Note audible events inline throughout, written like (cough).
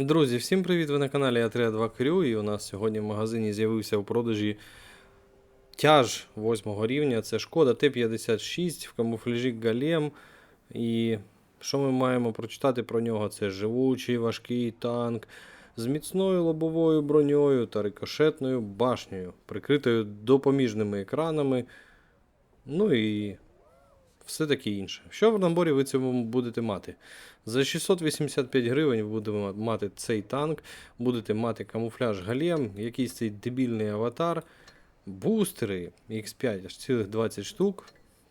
Друзі, всім привіт! Ви на каналі А32 Крю, і у нас сьогодні в магазині з'явився у продажі тяж 8 рівня. Це шкода Т-56 в камуфляжі Галем. І що ми маємо прочитати про нього? Це живучий важкий танк з міцною лобовою броньою та рикошетною башнею, прикритою допоміжними екранами. Ну і все таке інше. Що в наборі ви цьому будете мати? За 685 гривень будете мати цей танк, будете мати камуфляж Галем, якийсь цей дебільний аватар, бустери X5 аж цілих 20 штук.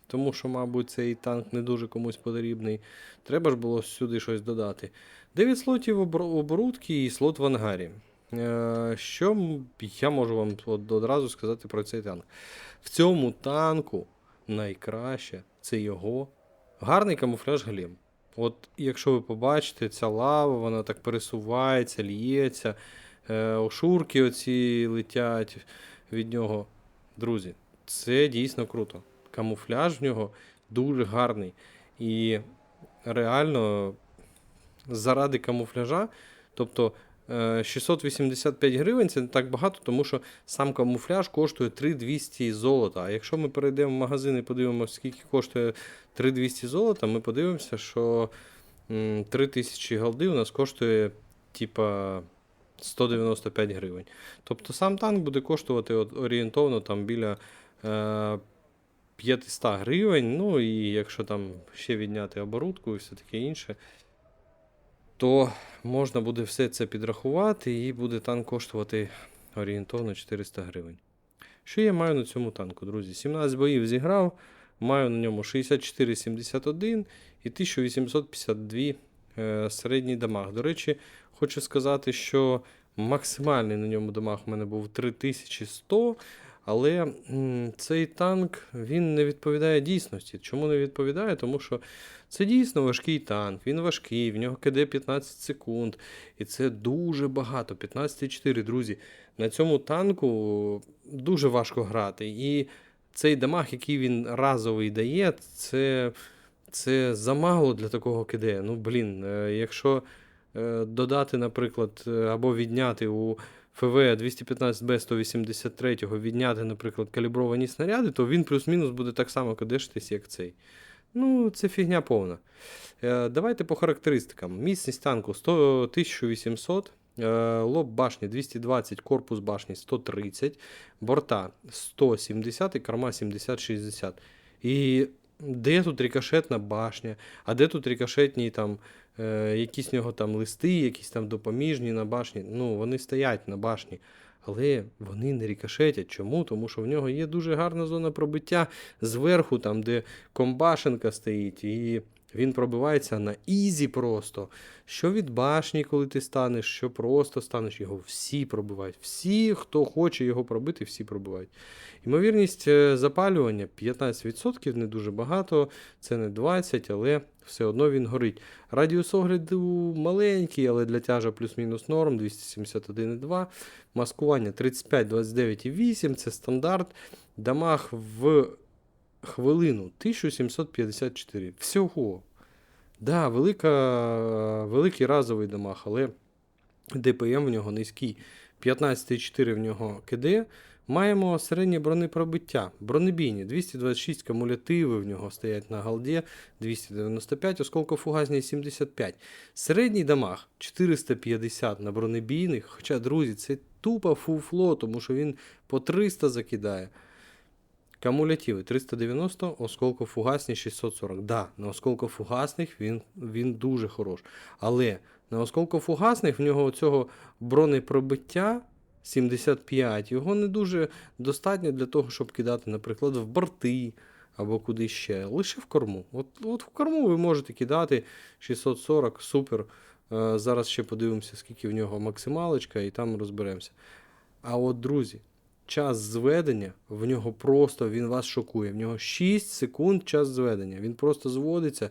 Тому що, мабуть, цей танк не дуже комусь потрібний. Треба ж було сюди щось додати. 9 слотів обор- оборудки і слот в ангарі. Е, Що я можу вам одразу сказати про цей танк? В цьому танку найкраще це його гарний камуфляж Галем. От якщо ви побачите, ця лава, вона так пересувається, лється, е, ошурки оці летять від нього. Друзі, це дійсно круто. Камуфляж в нього дуже гарний. І реально заради камуфляжа, тобто 685 гривень це не так багато, тому що сам камуфляж коштує 3200 золота. А якщо ми перейдемо в магазин і подивимося, скільки коштує 3200 золота, ми подивимося, що 3000 голди у нас коштує типа 195 гривень. Тобто сам танк буде коштувати от, орієнтовно там біля е, 500 гривень. Ну і якщо там ще відняти оборудку і все таке інше, то можна буде все це підрахувати і буде танк коштувати орієнтовно 400 гривень. Що я маю на цьому танку, друзі? 17 боїв зіграв, маю на ньому 64,71 і 1852 е, середній дамаг. До речі, хочу сказати, що максимальний на ньому дамаг у мене був 3100, але цей танк він не відповідає дійсності. Чому не відповідає? Тому що це дійсно важкий танк, він важкий, в нього КД 15 секунд, і це дуже багато. 15,4, друзі. На цьому танку дуже важко грати. І цей дамаг, який він разовий дає, це, це замало для такого КД. Ну, блін, е, якщо е, додати, наприклад, е, або відняти у ФВ 215Б 183, відняти, наприклад, калібровані снаряди, то він плюс-мінус буде так само кадешитись, як цей. Ну, це фігня повна. Е, давайте по характеристикам. Міцність танку 100, 1800, е, лоб башні 220, корпус башні 130, борта 170 і корма 70-60. І де тут рікошетна башня, а де тут рікошетні там, е, якісь в нього там листи, якісь там допоміжні на башні. Ну, вони стоять на башні. Але вони не рікошетять. Чому? Тому що в нього є дуже гарна зона пробиття зверху, там, де комбашенка стоїть, і він пробивається на ізі просто. Що від башні, коли ти станеш, що просто станеш, його всі пробивають. Всі, хто хоче його пробити, всі пробивають. Ймовірність е, запалювання 15%, не дуже багато, це не 20%, але все одно він горить. Радіус огляду маленький, але для тяжа плюс-мінус норм 271,2. Маскування 35, 29,8 це стандарт. Дамаг в хвилину 1754. Всього. Да, велика, великий разовий дамаг, але ДПМ в нього низький. 15,4 в нього КД. Маємо середнє бронепробиття. Бронебійні 226 кумулятиви в нього стоять на галді, 295, осколкофугасні 75. Середній дамаг 450 на бронебійних. Хоча, друзі, це тупо фуфло, тому що він по 300 закидає. Кумулятиви 390, осколкофугасні 640. Да, на осколкофугасних він, він дуже хорош. Але на осколкофугасних в нього цього бронепробиття 75, його не дуже достатньо для того, щоб кидати, наприклад, в борти або куди ще. Лише в корму. От, от в корму ви можете кидати 640, супер. Е, зараз ще подивимося, скільки в нього максималочка, і там розберемося. А от, друзі, час зведення в нього просто він вас шокує. В нього 6 секунд час зведення. Він просто зводиться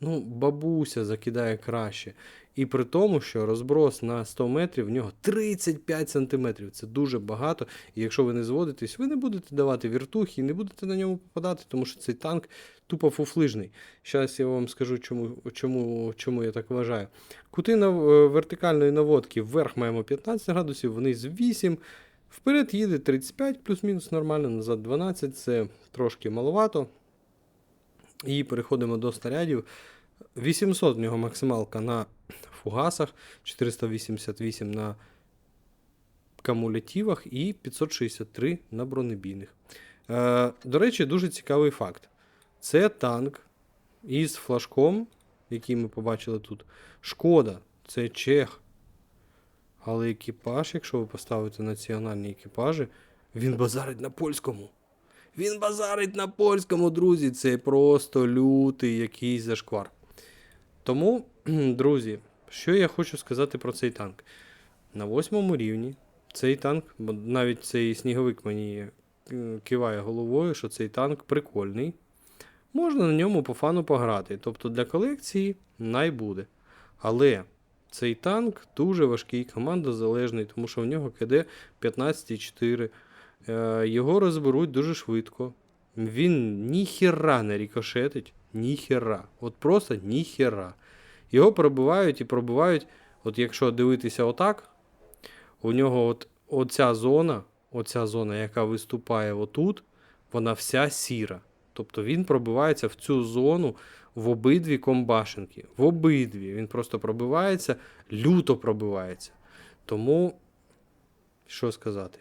ну, бабуся закидає краще. І при тому, що розброс на 100 метрів в нього 35 сантиметрів. Це дуже багато. І якщо ви не зводитесь, ви не будете давати віртухи і не будете на ньому попадати, тому що цей танк тупо фуфлижний. Зараз я вам скажу, чому, чому, чому я так вважаю. Кути нав- е, вертикальної наводки вверх маємо 15 градусів, вниз 8. Вперед їде 35 плюс-мінус нормально, назад 12, це трошки маловато. І переходимо до снарядів. 800 в нього максималка на фугасах, 488 на камулятивах і 563 на бронебійних. Е, до речі, дуже цікавий факт. Це танк із флажком, який ми побачили тут. Шкода, це чех. Але екіпаж, якщо ви поставите національні екіпажі, він базарить на польському. Він базарить на польському, друзі. Це просто лютий якийсь зашквар. Тому, (clears throat) друзі, що я хочу сказати про цей танк. На восьмому рівні цей танк, навіть цей сніговик мені е, киває головою, що цей танк прикольний. Можна на ньому по фану пограти. Тобто для колекції най буде. Але цей танк дуже важкий, командозалежний, тому що в нього КД 15,4. Е, Його розберуть дуже швидко. Він ніхіра не рікошетить. Ніхіра. От просто ніхіра. Його пробивають і пробивають. От якщо дивитися отак, у нього от, оця зона, оця зона, яка виступає отут, вона вся сіра. Тобто він пробивається в цю зону в обидві комбашенки. В обидві. Він просто пробивається, люто пробивається. Тому, що сказати?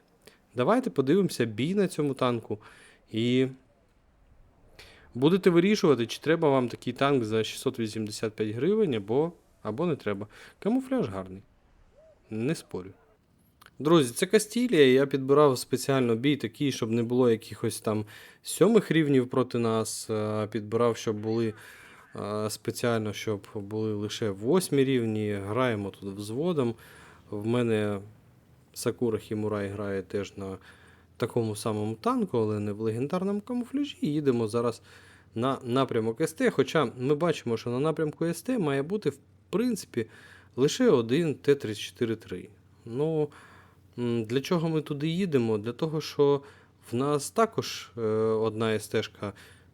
Давайте подивимося бій на цьому танку і будете вирішувати, чи треба вам такий танк за 685 гривень, або, або не треба. Камуфляж гарний. Не спорю. Друзі, це Кастілія. Я підбирав спеціально бій такий, щоб не було якихось там сьомих рівнів проти нас. Підбирав, щоб були спеціально, щоб були лише восьмі рівні. Граємо тут взводом. В мене Сакура Хімурай грає теж на такому самому танку, але не в легендарному камуфляжі. Їдемо зараз на напрямок СТ. Хоча ми бачимо, що на напрямку СТ має бути, в принципі, лише один Т-34-3. Ну, для чого ми туди їдемо? Для того, що в нас також е, одна СТ-шка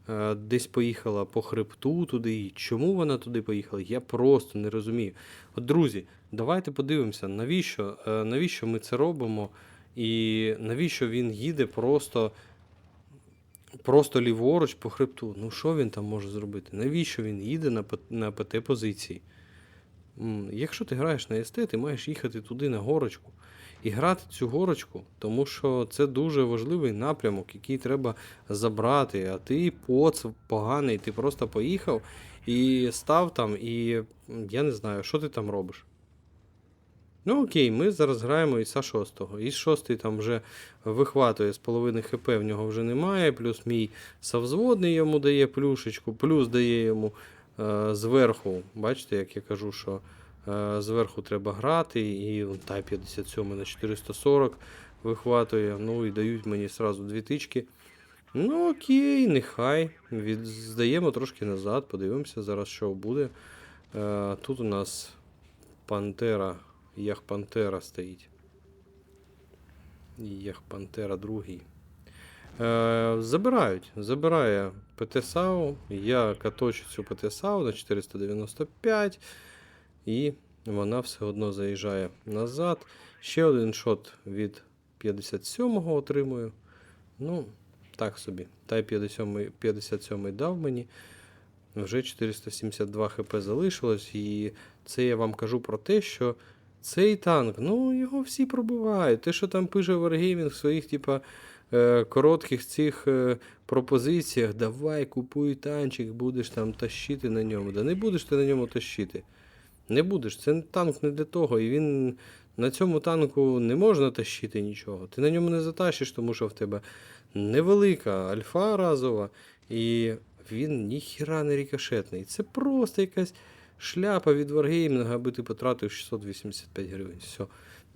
е, десь поїхала по хребту туди. І чому вона туди поїхала? Я просто не розумію. От, друзі, давайте подивимося, навіщо, е, навіщо ми це робимо, і навіщо він їде просто, просто ліворуч по хребту. Ну, що він там може зробити? Навіщо він їде на, П- Якщо ти граєш на СТ, ти маєш їхати туди на горочку і грати цю горочку, тому що це дуже важливий напрямок, який треба забрати. А ти поц поганий, ти просто поїхав і став там, і я не знаю, що ти там робиш. Ну окей, ми зараз граємо Іса 6. Іс 6 там вже вихватує з половини ХП, в нього вже немає, плюс мій совзводний йому дає плюшечку, плюс дає йому зверху. Бачите, як я кажу, що е, зверху треба грати, і та 57 на 440 вихватує. Ну і дають мені сразу дві тички. Ну окей, нехай. Від... Здаємо трошки назад, подивимося зараз, що буде. Е, тут у нас Пантера, Ях Пантера стоїть. Ях Пантера другий. Е, забирають. Забирає ПТ-САУ. Я каточу цю ПТ-САУ на 495. І вона все одно заїжджає назад. Ще один шот від 57-го отримую. Ну, так собі. Тай 57 57 дав мені. Вже 472 хп залишилось. І це я вам кажу про те, що цей танк, ну його всі пробивають. Те, що там пише Wargaming своїх, типа, коротких цих е, пропозиціях, давай купуй танчик, будеш там тащити на ньому. Да не будеш ти на ньому тащити. Не будеш. Це танк не для того. І він на цьому танку не можна тащити нічого. Ти на ньому не затащиш, тому що в тебе невелика альфа разова, і він ніхіра не рікошетний. Це просто якась шляпа від Wargaming, аби ти потратив 685 гривень. Все.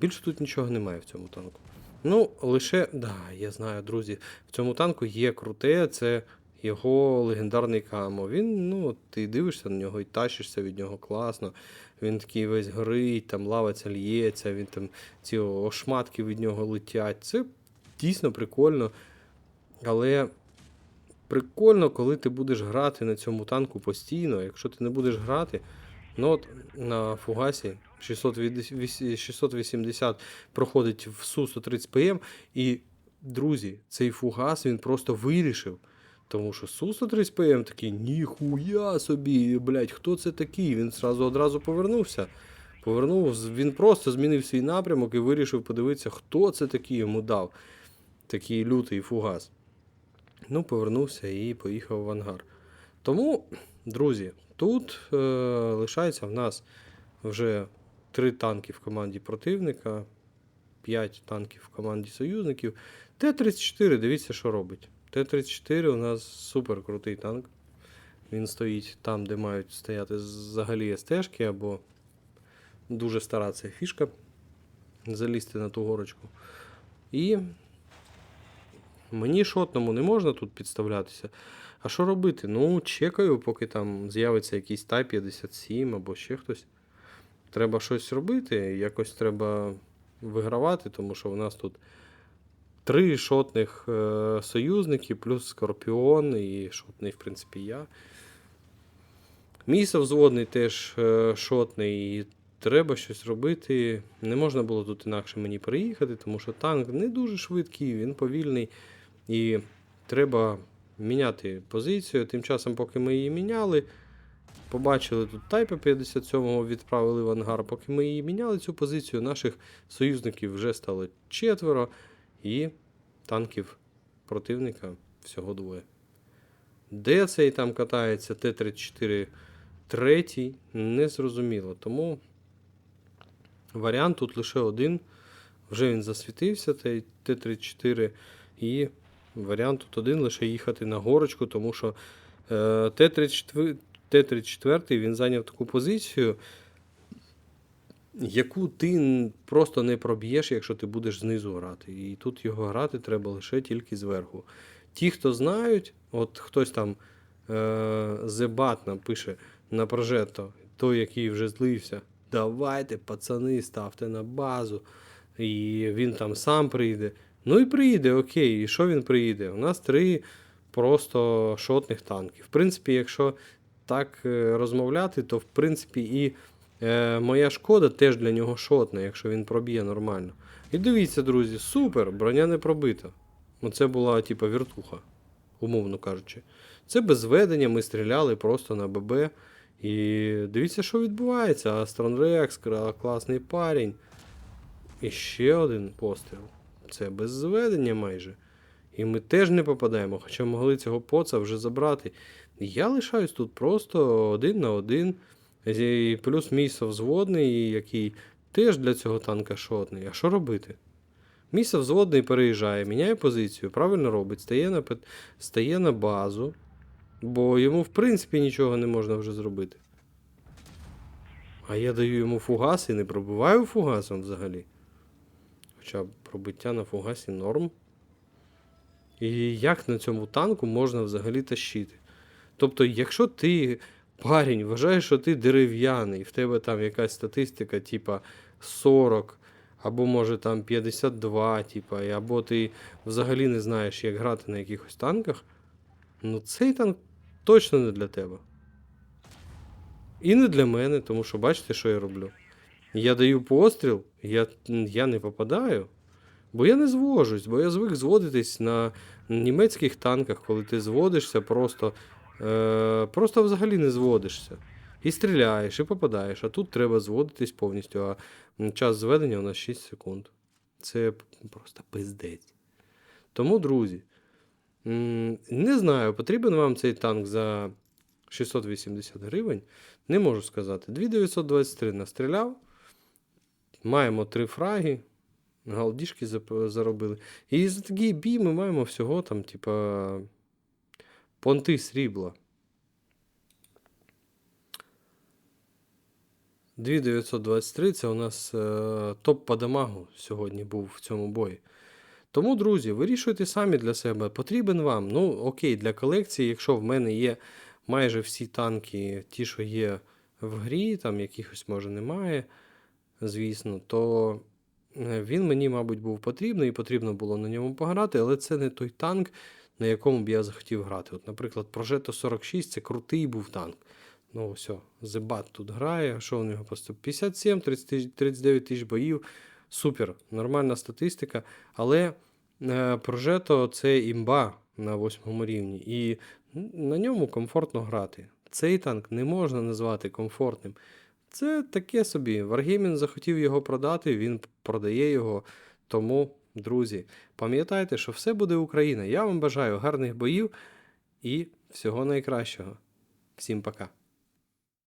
Більше тут нічого немає в цьому танку. Ну, лише, да, я знаю, друзі, в цьому танку є круте, це його легендарний камо. Він, ну, ти дивишся на нього і тащишся від нього класно. Він такий весь горить, там лава ця лється, він там ці ошматки від нього летять. Це дійсно прикольно. Але прикольно, коли ти будеш грати на цьому танку постійно. Якщо ти не будеш грати, ну от на фугасі 680 680 проходить в Су-130 ПМ, і, друзі, цей фугас він просто вирішив. Тому що Су-130 ПМ такий, ніхуя собі, блядь, хто це такий? Він зразу одразу повернувся. Повернув, він просто змінив свій напрямок і вирішив подивитися, хто це такий йому дав. Такий лютий фугас. Ну, повернувся і поїхав в ангар. Тому, друзі, тут е, лишається в нас вже три танки в команді противника, 5 танків в команді союзників. Т-34, дивіться, що робить. Т-34 у нас супер крутий танк. Він стоїть там, де мають стояти взагалі СТшки, або дуже стара ця фішка залізти на ту горочку. І мені шотному не можна тут підставлятися. А що робити? Ну, чекаю, поки там з'явиться якийсь Тай-57 або ще хтось. Треба щось робити, якось треба вигравати, тому що в нас тут три шотних е, союзники, плюс Скорпіон і шотний, в принципі, я. Мій совзводний теж е, шотний, і треба щось робити. Не можна було тут інакше мені приїхати, тому що танк не дуже швидкий, він повільний. І треба міняти позицію. Тим часом, поки ми її міняли, побачили тут Тайпа 57-го, відправили в ангар. Поки ми її міняли цю позицію, наших союзників вже стало четверо, і танків противника всього двоє. Де цей там катається Т-34 третій, не зрозуміло. Тому варіант тут лише один. Вже він засвітився, цей Т-34, і варіант тут один лише їхати на горочку, тому що е, Т-34, Т-34 він зайняв таку позицію, яку ти просто не проб'єш, якщо ти будеш знизу грати. І тут його грати треба лише тільки зверху. Ті, хто знають, от хтось там е, Зебат напише на прожето, той, який вже злився. Давайте, пацани, ставте на базу. І він там сам прийде. Ну і приїде, окей. І що він приїде? У нас три просто шотних танки. В принципі, якщо так е, розмовляти, то в принципі і е, моя шкода теж для нього шотна, якщо він проб'є нормально. І дивіться, друзі, супер, броня не пробита. Ну, це була, типа, віртуха, умовно кажучи. Це без зведення, ми стріляли просто на ББ. І дивіться, що відбувається. Астрон Рекс, класний парень. І ще один постріл. Це без зведення майже. І ми теж не попадаємо, хоча могли цього поца вже забрати. Я лишаюсь тут просто один на один. І плюс мій совзводний, який теж для цього танка шотний. А що робити? Мій совзводний переїжджає, міняє позицію, правильно робить, стає на, стає на базу, бо йому, в принципі, нічого не можна вже зробити. А я даю йому фугас і не пробиваю фугасом взагалі. Хоча пробиття на фугасі норм. І як на цьому танку можна взагалі тащити? Тобто, якщо ти, парень, вважаєш, що ти дерев'яний, в тебе там якась статистика, типа 40, або може там 52, типа, або ти взагалі не знаєш, як грати на якихось танках, ну цей танк точно не для тебе. І не для мене, тому що бачите, що я роблю. Я даю постріл, я, я не попадаю. Бо я не звожусь, бо я звик зводитись на німецьких танках, коли ти зводишся, просто, е, просто взагалі не зводишся. І стріляєш, і попадаєш. А тут треба зводитись повністю. А час зведення у нас 6 секунд. Це просто пиздець. Тому, друзі, не знаю, потрібен вам цей танк за 680 гривень. Не можу сказати. 2923 настріляв. Маємо три фраги. Галдішки заробили. І за такий бій ми маємо всього там, типа, понти срібла. 2923 це у нас е, топ по дамагу сьогодні був в цьому бої. Тому, друзі, вирішуйте самі для себе, потрібен вам. Ну, окей, для колекції, якщо в мене є майже всі танки, ті, що є в грі, там якихось може немає, звісно, то е, він мені, мабуть, був потрібний і потрібно було на ньому пограти, але це не той танк, на якому б я захотів грати. От, наприклад, Progetto 46 це крутий був танк. Ну, все, Зебат тут грає. Що у нього просто 57, 30, 39 тисяч боїв. Супер, нормальна статистика. Але е, Progetto це імба на восьмому рівні, і на ньому комфортно грати. Цей танк не можна назвати комфортним. Це таке собі. Wargaming захотів його продати, він продає його. Тому, друзі, пам'ятайте, що все буде Україна. Я вам бажаю гарних боїв і всього найкращого. Всім пока.